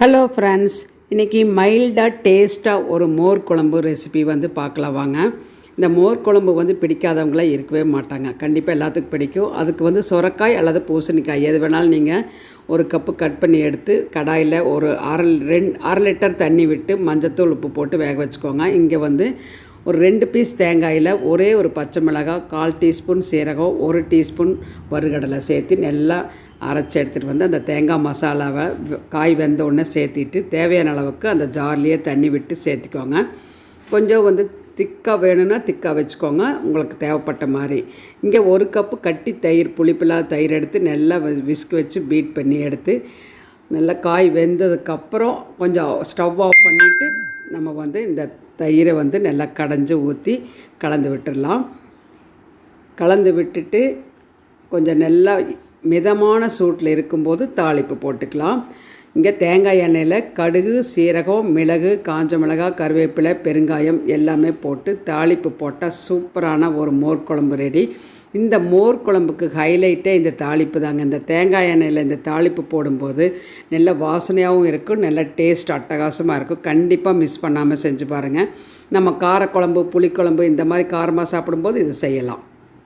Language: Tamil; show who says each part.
Speaker 1: ஹலோ ஃப்ரெண்ட்ஸ் இன்றைக்கி மைல்டாக டேஸ்ட்டாக ஒரு மோர் குழம்பு ரெசிபி வந்து பார்க்கலாம் வாங்க. இந்த மோர் குழம்பு வந்து பிடிக்காதவங்களாம் இருக்கவே மாட்டாங்க. கண்டிப்பாக எல்லாத்துக்கும் பிடிக்கும். அதுக்கு வந்து சுரக்காய் அல்லது பூசணிக்காய் எது வேணாலும் நீங்கள் ஒரு கப்பு கட் பண்ணி எடுத்து கடாயில் ஒரு அரை ரெண்டு அரை லிட்டர் தண்ணி விட்டு மஞ்சத்தூள் உப்பு போட்டு வேக வச்சுக்கோங்க. இங்கே வந்து ஒரு ரெண்டு பீஸ் தேங்காயில் ஒரே ஒரு பச்சை மிளகாய் கால் டீஸ்பூன் சீரகம் ஒரு டீஸ்பூன் வறுகடலை சேர்த்து நல்லா அரைச்சி எடுத்துகிட்டு வந்து அந்த தேங்காய் மசாலாவை காய் வெந்த உடனே சேர்த்திட்டு தேவையான அளவுக்கு அந்த ஜார்லேயே தண்ணி விட்டு சேர்த்திக்கோங்க. கொஞ்சம் வந்து திக்காக வேணும்னா திக்காக வச்சுக்கோங்க உங்களுக்கு தேவைப்பட்ட மாதிரி. இங்கே ஒரு கப்பு கட்டி தயிர் புளிப்பில்லாத தயிர் எடுத்து நல்லா விஸ்க் வச்சு பீட் பண்ணி எடுத்து நல்லா காய் வெந்ததுக்கப்புறம் கொஞ்சம் ஸ்டவ் ஆஃப் பண்ணிவிட்டு நம்ம வந்து இந்த தயிரை வந்து நல்லா கடைஞ்சி ஊற்றி கலந்து விட்டுடலாம். கலந்து விட்டுட்டு கொஞ்சம் நல்லா மிதமான சூட்டில் இருக்கும்போது தாளிப்பு போட்டுக்கலாம். இங்கே தேங்காய் எண்ணெயில் கடுகு சீரகம் மிளகு காஞ்ச மிளகாய் கருவேப்பிலை பெருங்காயம் எல்லாமே போட்டு தாளிப்பு போட்டால் சூப்பரான ஒரு மோர் குழம்பு ரெடி இந்த மோர் குழம்புக்கு ஹைலைட்டே இந்த தாளிப்பு தாங்க. இந்த தேங்காய் எண்ணெயில் இந்த தாளிப்பு போடும்போது நல்ல வாசனையாகவும் இருக்கும் நல்ல டேஸ்ட் அட்டகாசமாக இருக்கும். கண்டிப்பாக மிஸ் பண்ணாமல் செஞ்சு பாருங்கள் நம்ம காரக்குழம்பு புளிக்குழம்பு இந்த மாதிரி காரமாக சாப்பிடும்போது இது செய்யலாம்.